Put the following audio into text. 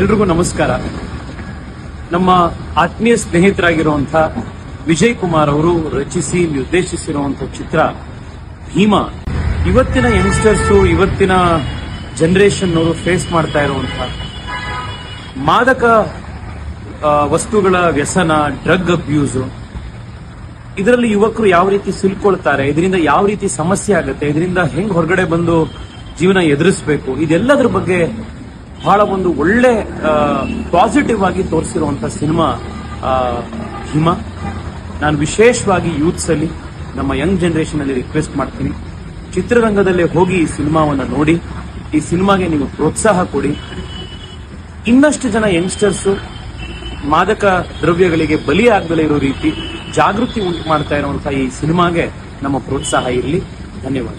ಎಲ್ರಿಗೂ ನಮಸ್ಕಾರ. ನಮ್ಮ ಆತ್ಮೀಯ ಸ್ನೇಹಿತರಾಗಿರುವಂಥ ವಿಜಯ್ ಕುಮಾರ್ ಅವರು ರಚಿಸಿ ನಿರ್ದೇಶಿಸಿರುವಂಥ ಚಿತ್ರ ಭೀಮಾ. ಇವತ್ತಿನ ಯಂಗ್ಸ್ಟರ್ಸ್ ಇವತ್ತಿನ ಜನರೇಷನ್ ಅವರು ಫೇಸ್ ಮಾಡ್ತಾ ಇರುವಂಥ ಮಾದಕ ವಸ್ತುಗಳ ವ್ಯಸನ ಡ್ರಗ್ ಅಬ್ಯೂಸ್ ಇದರಲ್ಲಿ ಯುವಕರು ಯಾವ ರೀತಿ ಸಿಲ್ಕೊಳ್ತಾರೆ, ಇದರಿಂದ ಯಾವ ರೀತಿ ಸಮಸ್ಯೆ ಆಗುತ್ತೆ, ಇದರಿಂದ ಹೆಂಗ್ ಹೊರಗಡೆ ಬಂದು ಜೀವನ ಎದುರಿಸಬೇಕು, ಇದೆಲ್ಲದರ ಬಗ್ಗೆ ಬಹಳ ಒಂದು ಒಳ್ಳೆ ಪಾಸಿಟಿವ್ ಆಗಿ ತೋರಿಸಿರುವಂತ ಸಿನಿಮಾ ಹಿಮ ನಾನು ವಿಶೇಷವಾಗಿ ಯೂತ್ಸ್ ಅಲ್ಲಿ ನಮ್ಮ ಯಂಗ್ ಜನರೇಷನ್ ಅಲ್ಲಿ ರಿಕ್ವೆಸ್ಟ್ ಮಾಡ್ತೀನಿ. ಚಿತ್ರರಂಗದಲ್ಲೇ ಹೋಗಿ ಈ ಸಿನಿಮಾವನ್ನು ನೋಡಿ. ಈ ಸಿನಿಮಾಗೆ ನೀವು ಪ್ರೋತ್ಸಾಹ ಕೊಡಿ. ಇನ್ನಷ್ಟು ಜನ ಯಂಗ್ಸ್ಟರ್ಸ್ ಮಾದಕ ದ್ರವ್ಯಗಳಿಗೆ ಬಲಿಯಾಗದಲೇ ಇರೋ ರೀತಿ ಜಾಗೃತಿ ಉಂಟು ಮಾಡ್ತಾ ಇರುವಂತಹ ಈ ಸಿನಿಮಾಗೆ ನಮ್ಮ ಪ್ರೋತ್ಸಾಹ ಇರಲಿ. ಧನ್ಯವಾದ.